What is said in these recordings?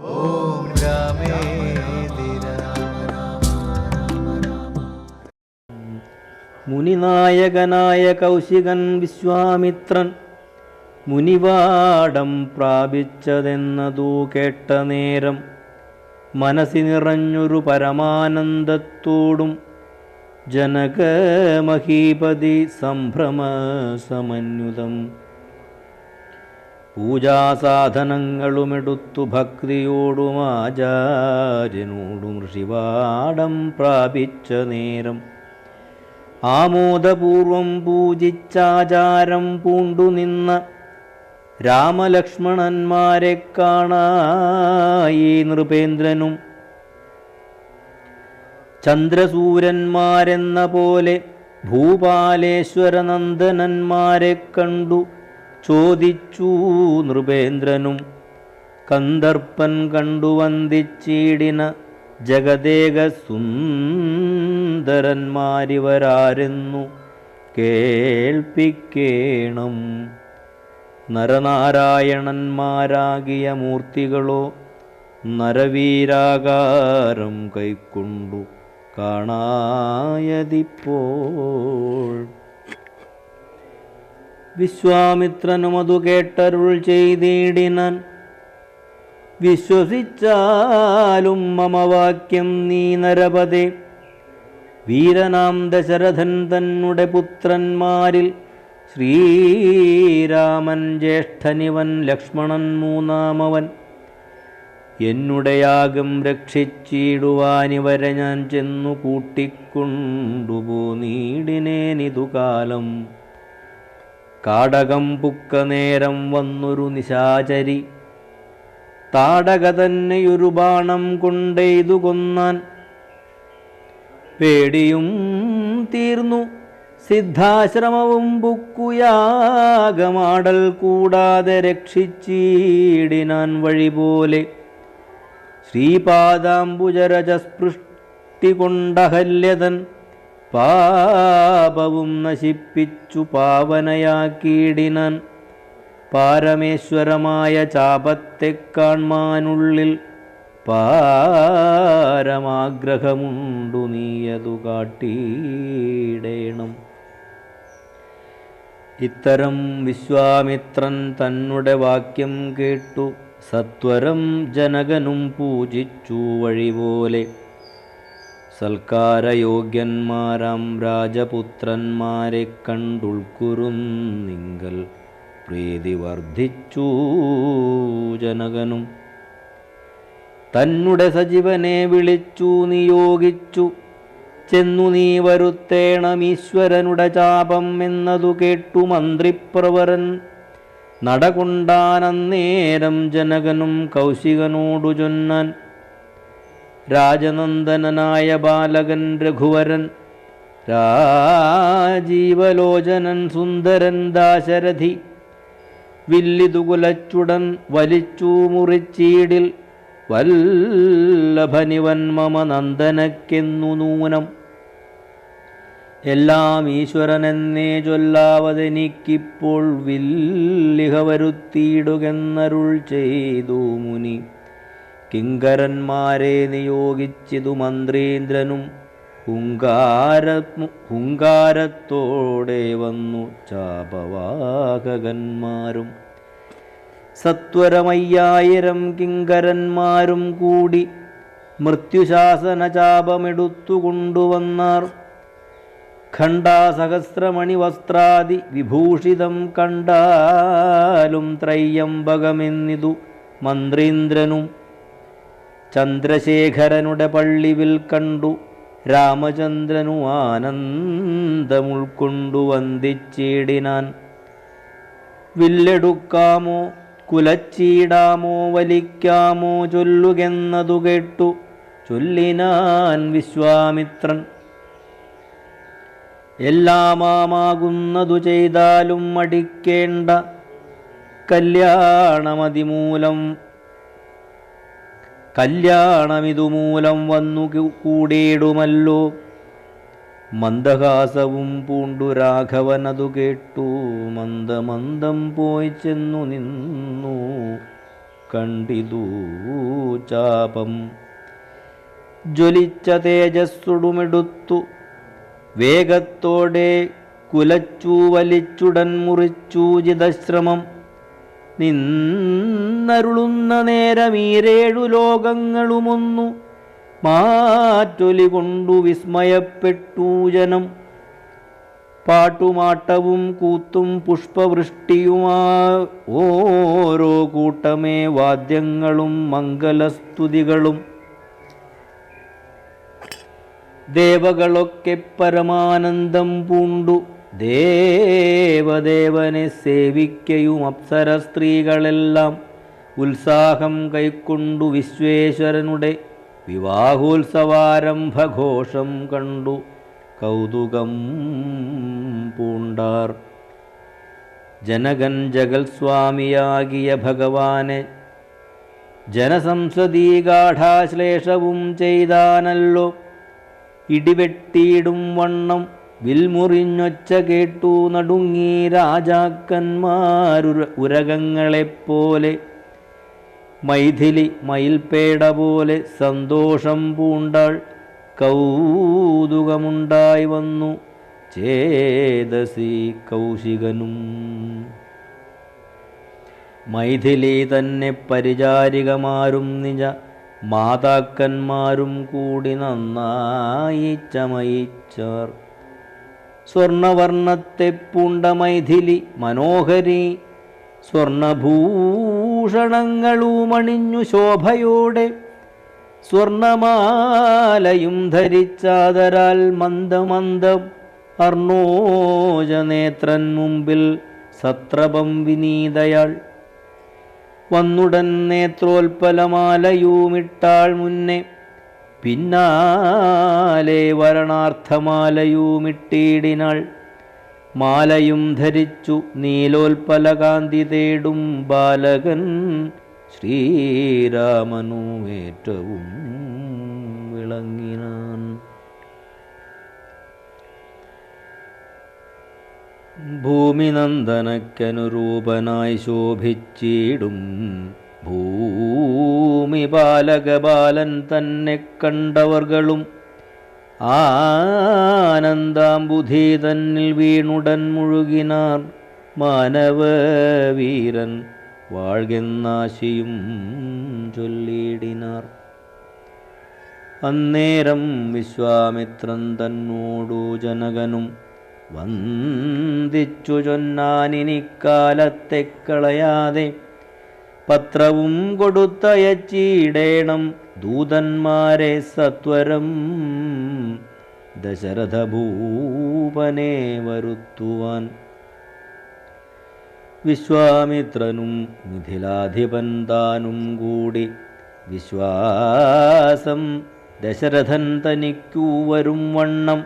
ഓം മുനിനായകനായ കൗശികൻ വിശ്വാമിത്രൻ മുനിവാടം പ്രാപിച്ചതെന്നതു കേട്ട നേരം മനസ്സി നിറഞ്ഞൊരു പരമാനന്ദത്തോടും ജനകമഹീപതി സംഭ്രമ സമന്വിതം പൂജാസാധനങ്ങളുമെടുത്തു ഭക്തിയോടും ആചാര്യനോടും ഋഷിവാടം പ്രാപിച്ച നേരം. ആമോദപൂർവം പൂജിച്ചാചാരം പൂണ്ടുനിന്ന രാമലക്ഷ്മണന്മാരെ കാണായി നൃപേന്ദ്രനും. ചന്ദ്രസൂരന്മാരെന്ന പോലെ ഭൂപാലേശ്വരനന്ദനന്മാരെ കണ്ടു. ചോദിച്ചു നൃപേന്ദ്രനും കന്ദർപ്പൻ കണ്ടു വന്ദിച്ചിടിന ജഗദേക സുന്ദരന്മാരിവരാരെന്നു കേൾപ്പിക്കേണം. നരനാരായണന്മാരാകിയ മൂർത്തികളോ നരവീരാകാരം കൈക്കൊണ്ടു കാണായതിപ്പോൾ. വിശ്വാമിത്രനും അതു കേട്ടരുൾ ചെയ്തിടിനാൻ. വിശ്വസിച്ചാലും മമവാക്യം നീ നരപതേ. വീരനാം ദശരഥൻ തന്നുടെ പുത്രന്മാരിൽ ശ്രീരാമൻ ജ്യേഷ്ഠനിവൻ ലക്ഷ്മണൻ മൂന്നാമവൻ. എന്നുടയാകം രക്ഷിച്ചിടുവാനിവരെ ഞാൻ ചെന്നു കൂട്ടിക്കൊണ്ടുപോനീടിനേനിതു കാലം കാടകം പുക്ക നേരം വന്നൊരു നിശാചരി. താടക തന്നെയൊരു ബാണം കൊണ്ടെയ്തു കൊന്നാൻ പേടിയും തീർന്നു. സിദ്ധാശ്രമവും ബുക്കുയാകമാടൽ കൂടാതെ രക്ഷിച്ചീടിനാൻ വഴി പോലെ ശ്രീപാദാംബുജരജസ്പൃഷ്ടി കൊണ്ടഹല്യതൻ പാപവും നശിപ്പിച്ചു പാവനയാക്കിയിടിനാൻ പാരമേശ്വരമായ ചാപത്തെ കാൺമാനുള്ളിൽ പാരമാഗ്രഹമുണ്ടു നീയതു കാട്ടിയിടേണം. ഇത്തരം വിശ്വാമിത്രൻ തന്നുടെ വാക്യം കേട്ടു. സത്വരം ജനകനും പൂജിച്ചു വഴിപോലെ സൽക്കാരയോഗ്യന്മാരാം രാജപുത്രന്മാരെ കണ്ടുൾക്കുറുന്നിങ്കൽ പ്രീതി വർദ്ധിച്ചു ജനകനും. തന്നുടെ സജീവനെ വിളിച്ചു നിയോഗിച്ചു. ചെന്നു നീ വരുത്തേണം ഈശ്വരനുടെ ചാപം എന്നതു കേട്ടു മന്ത്രിപ്രവരൻ. നടകൊണ്ടാനന്നേരം ജനകനും കൗശികനോടു ചൊന്നാൻ രാജനന്ദനനായ ബാലകൻ രഘുവരൻ രാജീവലോചനൻ സുന്ദരൻ ദാശരഥി വില്ലിതുകുലച്ചുടൻ വലിച്ചു മുറിച്ചീടിൽ വല്ലഭനിവൻ മമ നന്ദനക്കെന്നു നൂനം. എല്ലാം ഈശ്വരനെന്നേ ചൊല്ലാവതെനിക്കിപ്പോൾ വില്ലിഹ വരുത്തിയിടുകെന്നരുൾ ചെയ്തു മുനി. കിങ്കരന്മാരെ നിയോഗിച്ചതു മന്ത്രീന്ദ്രനും ഹുങ്കാര ഹുങ്കാരത്തോടെ വന്നു ചാപവാഹകന്മാരും. സത്വരമയ്യായിരം കിങ്കരന്മാരും കൂടി മൃത്യുശാസന ചാപമെടുത്തു കൊണ്ടുവന്നാർ ഖണ്ഡാസഹസ്രമണി വസ്ത്രാദി വിഭൂഷിതം കണ്ടാലും ത്രയ്യംബകമെന്നിതു മന്ത്രീന്ദ്രനും ചന്ദ്രശേഖരനുടെ പള്ളിവിൽ കണ്ടു. രാമചന്ദ്രനു ആനന്ദമുൾക്കൊണ്ടു വന്ദിച്ചിടിനാൻ. വില്ലെടുക്കാമോ കുലച്ചീടാമോ വലിക്കാമോ ചൊല്ലുകെന്നതു കേട്ടു. ചൊല്ലിനാൻ വിശ്വാമിത്രൻ. എല്ലാമാകുന്നതു ചെയ്താലും മടിക്കേണ്ട കല്യാണമതിമൂലം കല്യാണമിതുമൂലം വന്നു കൂടേടുമല്ലോ. മന്ദഹാസവും പൂണ്ടു രാഘവനതു കേട്ടു. മന്ദമന്ദം പോയി ചെന്നു നിന്നു. കണ്ടിതു ചാപം. ജ്വലിച്ച തേജസ്സുടുമെടുത്തു. വേഗത്തോടെ കുലച്ചു വലിച്ചുടൻ മുറിച്ചു ജിതശ്രമം നിന്നരുളുന്ന നേരമീരേഴു ലോകങ്ങളുമൊന്നു. മാറ്റൊലി കൊണ്ടു വിസ്മയപ്പെട്ടു ജനം. പാട്ടുമാട്ടവും കൂത്തും പുഷ്പവൃഷ്ടിയുമാ ഓരോ കൂട്ടമേ വാദ്യങ്ങളും മംഗലസ്തുതികളും ദേവകളൊക്കെ പരമാനന്ദം പൂണ്ടു. ദേവദേവനെ സേവിക്കയും അപ്സര സ്ത്രീകളെല്ലാം ഉത്സാഹം കൈക്കൊണ്ടു വിശ്വേശ്വരനുടെ വിവാഹോത്സവാരംഭഘോഷം കണ്ടു കൗതുകം പൂണ്ടാർ. ജനകൻ ജഗത്സ്വാമിയാകിയ ഭഗവാനെ ജനസംസദീഗാഠാശ്ലേഷവും ചെയ്താനല്ലോ. ഇടിവെട്ടിയിടും വണ്ണം വിൽമുറിഞ്ഞൊച്ച കേട്ടു നടുങ്ങി രാജാക്കന്മാരുര ഉരകങ്ങളെപ്പോലെ. മൈഥിലി മയിൽപേട പോലെ സന്തോഷം പൂണ്ടാൾ കൗതുകമുണ്ടായി വന്നു ചേതസി കൗശികനും. മൈഥിലി തന്നെ പരിചാരികമാരും നിജ മാതാക്കന്മാരും കൂടി നന്നായി ചമയിച്ചാർ സ്വർണവർണത്തെ പൂണ്ട മൈഥിലി മനോഹരി. സ്വർണഭൂഷണങ്ങളുമണിഞ്ഞു ശോഭയോടെ സ്വർണമാലയും ധരിച്ചാതരാൽ മന്ദമന്ദം. അർണോജനേത്രൻ മുമ്പിൽ സത്രപം വിനീതയാൾ. വന്നുടൻ നേത്രോൽപ്പലമാലയുമിട്ടാൾ മുന്നേ പിന്നാലെ വരണാർത്ഥമാലയുമിട്ടിടിനാൾ. മാലയും ധരിച്ചു നീലോൽപ്പലകാന്തി തേടും ബാലകൻ ശ്രീരാമനുമേറ്റവും വിളങ്ങിനാൻ. ഭൂമി നന്ദനക്കനുരൂപനായി ശോഭിച്ചിടും ഭൂമി ബാലകബാലൻ തന്നെ കണ്ടവർകളും ആനന്ദാംബുധി തന്നിൽ വീണുടൻ മുഴുകിനാർ മാനവവീരൻ വാഴ്കെന്നാശിയും ചൊല്ലിയിടിനാർ അന്നേരം വിശ്വാമിത്രൻ തന്നോടു ജനകനും വന്ദിച്ചു ചൊന്നാനിനിക്കാലത്തെ കളയാതെ പത്രവും കൊടുത്തയച്ചിടേണം ദൂതന്മാരെ സത്വരം. ദശരഥഭൂപനെ വരുത്തുവാൻ വിശ്വാമിത്രനും മിഥിലാധിപൻ താനും കൂടി വിശ്വാസം ദശരഥൻ തനിക്കു വരും വണ്ണം.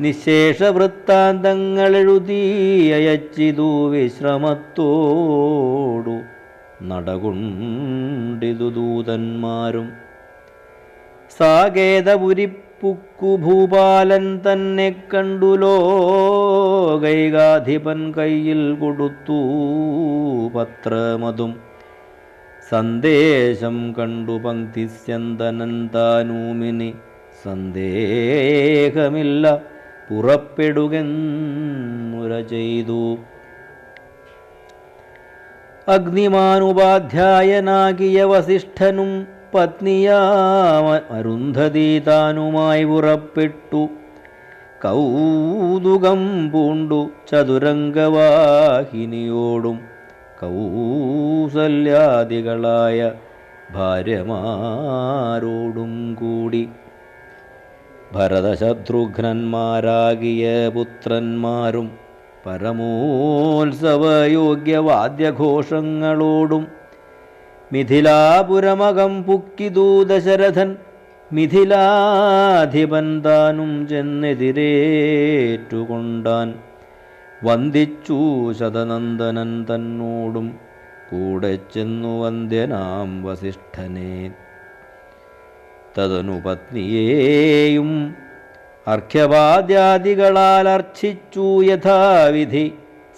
നിശേഷ വൃത്താന്തങ്ങളെഴുതി അയച്ചിതു വിശ്രമത്തോടു. നടകൊണ്ടിതു ദൂതന്മാരും. സാകേതപുരിപ്പുക്കു ഭൂപാലൻ തന്നെ കണ്ടുലോ ലോകൈകാധിപൻ കയ്യിൽ കൊടുത്തു പത്രമതും. സന്ദേശം കണ്ടു പങ്ക്തിസ്യന്തനൻ താനൂമിനി. സന്ദേഹമില്ല പുറപ്പെടുകെന്നുര ചെയ്തു. അഗ്നിമാനുപാധ്യായനാകിയ വസിഷ്ഠനും പത്നിയാമ അരുന്ധതി താനുമായി പുറപ്പെട്ടു കൗതുകം പൂണ്ടു ചതുരംഗവാഹിനിയോടും കൗസല്യാദികളായ ഭാര്യമാരോടും കൂടി. ഭരതശത്രുഘ്നന്മാരാകിയ പുത്രന്മാരും പരമോത്സവയോഗ്യവാദ്യഘോഷങ്ങളോടും മിഥിലാപുരമകം പുക്കിതൂ ദശരഥൻ മിഥിലാധിപൻ താനും ചെന്നെതിരേറ്റുകൊണ്ടാൻ വന്ദിച്ചു ശതനന്ദനൻ തന്നോടും കൂടെ ചെന്നു വന്ദ്യനാം വസിഷ്ഠനെ. തതനു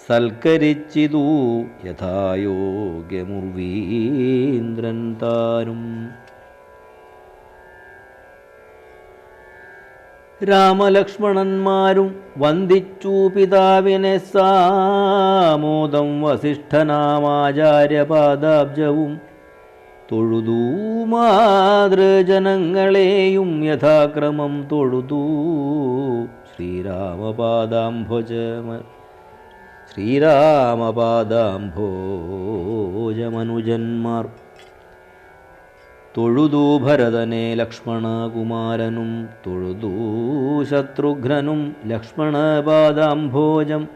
സൽക്കരിച്ചിതു യഥായോഗ്യമുർവീന്ദ്രൻ താനും. രാമലക്ഷ്മണന്മാരും വന്ദിച്ചു പിതാവിനെ സാമോദം വസിഷ്ഠനാമാചാര്യപാദാബ്ജവും തൊഴുതു മാതൃജനങ്ങളെയും യഥാക്രമം തൊഴുതു. ശ്രീരാമപാദാംഭോജമ ശ്രീരാമപാദാംഭോജമനുജന്മാർ. തൊഴുതു ഭരതനെ ലക്ഷ്മണകുമാരനും തൊഴുതു ശത്രുഘ്നനും ലക്ഷ്മണപാദാംഭോജം.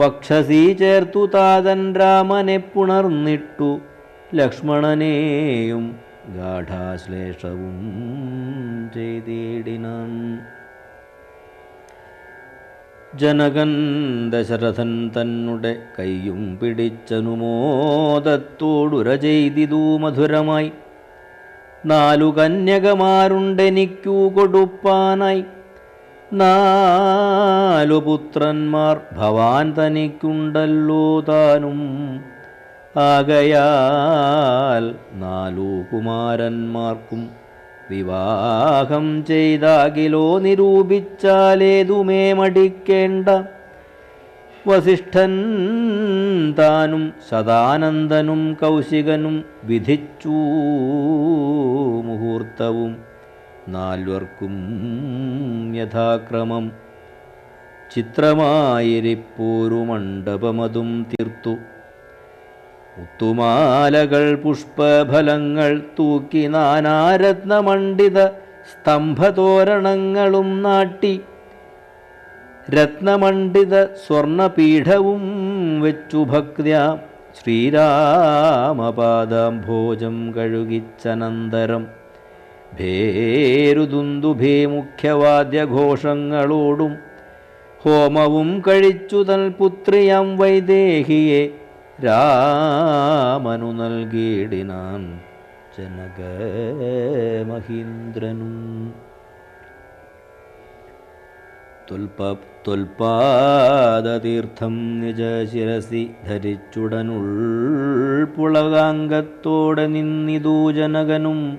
വക്ഷസീ ചേർത്തു താതൻ രാമനെ പുണർന്നിട്ടു. ലക്ഷ്മണനെയും ഗാഠാശ്ലേഷവും ചെയ്തിടിനാൻ. ജനകൻ ദശരഥൻ തന്നുടെ കൈയും പിടിച്ചനുമോദത്തോടുര ചെയ്തിതു മധുരമായി. നാലു കന്യകമാരുണ്ടെനിക്കു കൊടുപ്പാനായി. നാലു പുത്രന്മാർ ഭവാൻ തനിക്കുണ്ടല്ലോ താനും. ആകയാൽ നാലു കുമാരന്മാർക്കും വിവാഹം ചെയ്താകിലോ നിരൂപിച്ചാലേതുമേ മടിക്കേണ്ട. വസിഷ്ഠൻ താനും സദാനന്ദനും കൗശികനും വിധിച്ചു മുഹൂർത്തവും നാൽവർക്കും യഥാക്രമം. ചിത്രമായിരിപ്പോരു മണ്ഡപമതും തീർത്തു. മുത്തുമാലകൾ പുഷ്പഫലങ്ങൾ തൂക്കി നാനാരത്നമണ്ഡിത സ്തംഭതോരണങ്ങളും നാട്ടി. രത്നമണ്ഡിത സ്വർണപീഠവും വെച്ചു ഭക്ത്യ. ശ്രീരാമപാദാംഭോജം കഴുകിച്ചനന്തരം. ഭേരുദുന്ദുഭേ മുഖ്യവാദ്യഘോഷങ്ങളോടും ഹോമവും കഴിച്ചു തൽ പുത്രിയാം വൈദേഹിയെ. രാമനു നൽകിയിടിനാൻ ജനക മഹീന്ദ്രനും തൊൽപാദതീർത്ഥം നിജ ശിരസി ധരിച്ചുടനുൾപുളകാംഗത്തോടെ നിന്നിതു ജനകനും.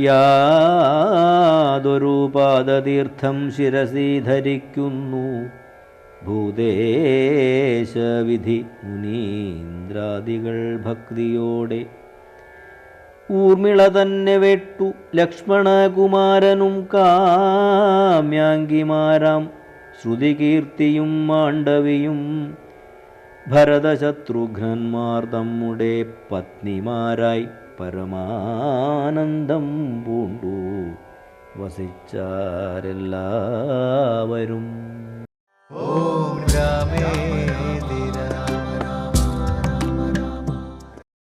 യാതൊരു പാദതീർത്ഥം ശിരസി ധരിക്കുന്നു. ഭൂദേശവിധി മുനീന്ദ്രാദികൾ ഭക്തിയോടെ ഊർമിള തന്നെ വെട്ടു ലക്ഷ്മണകുമാരനും കാമ്യാങ്കിമാരാം. ശ്രുതികീർത്തിയും മാണ്ഡവിയും ഭരതശത്രുഘ്നന്മാർ തമ്മുടെ പത്നിമാരായി പരമാനന്ദം പൂണ്ടു വസിച്ചാരെല്ലാവരും. ॐ रामे